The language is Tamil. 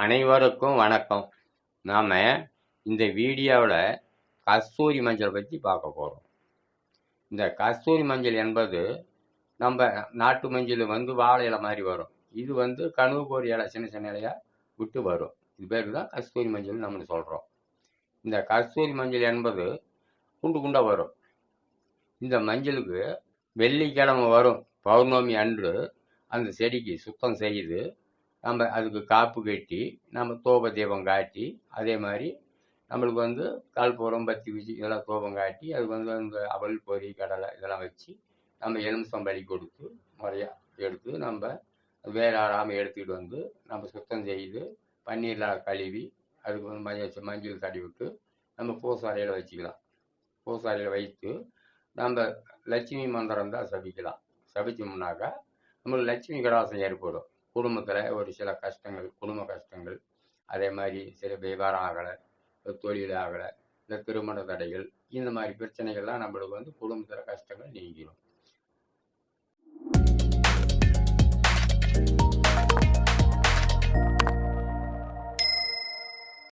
அனைவருக்கும் வணக்கம். நாம் இந்த வீடியோவில் கஸ்தூரி மஞ்சள் பற்றி பார்க்க போகிறோம் இந்த கஸ்தூரி மஞ்சள் என்பது நம்ம நாட்டு மஞ்சள் வந்து வாழை இலை மாதிரி வரும். இது வந்து கணுவுக்கு இலை சின்ன சின்ன இலையாக விட்டு வரும். இது பேர் தான் கஸ்தூரி மஞ்சள் நம்ம சொல்கிறோம் இந்த கஸ்தூரி மஞ்சள் என்பது குண்டு குண்டாக வரும். இந்த மஞ்சளுக்கு வெள்ளிக்கிழமை வரும். பௌர்ணமி அன்று அந்த செடிக்கு சுத்தம் செய்து நம்ம அதுக்கு காப்பு கட்டி நம்ம தோப தீபம் காட்டி அதே மாதிரி நம்மளுக்கு வந்து கல்பூரம் பத்தி வச்சு இதெல்லாம் தோபம் காட்டி அதுக்கு வந்து அந்த அவல் பொரி கடலை இதெல்லாம் வச்சு நம்ம எலுமிச்சம் பலி கொடுத்து முறையாக எடுத்து நம்ம வேற ஆறாமல் எடுத்துக்கிட்டு வந்து நம்ம சுத்தம் செய்து பன்னீரில் கழுவி அதுக்கு வந்து மஞ்சள் மஞ்சள் தடி விட்டு நம்ம பூசாரையில் வச்சுக்கலாம். பூசாரையில் வைத்து நம்ம லட்சுமி மந்திரம் தான் சபிக்கலாம். சபிச்சோம்னாக்கா நம்மளுக்கு லட்சுமி கடாசம் ஏற்படும். குடும்பத்தில் ஒரு சில கஷ்டங்கள் குடும்ப கஷ்டங்கள். அதே மாதிரி சில வியாபாரம் ஆகலை தொழில் ஆகலை இந்த திருமண தடைகள் இந்த மாதிரி பிரச்சனைகள்லாம் நம்மளுக்கு வந்து குடும்பத்தில் கஷ்டங்கள் நீங்கிடும்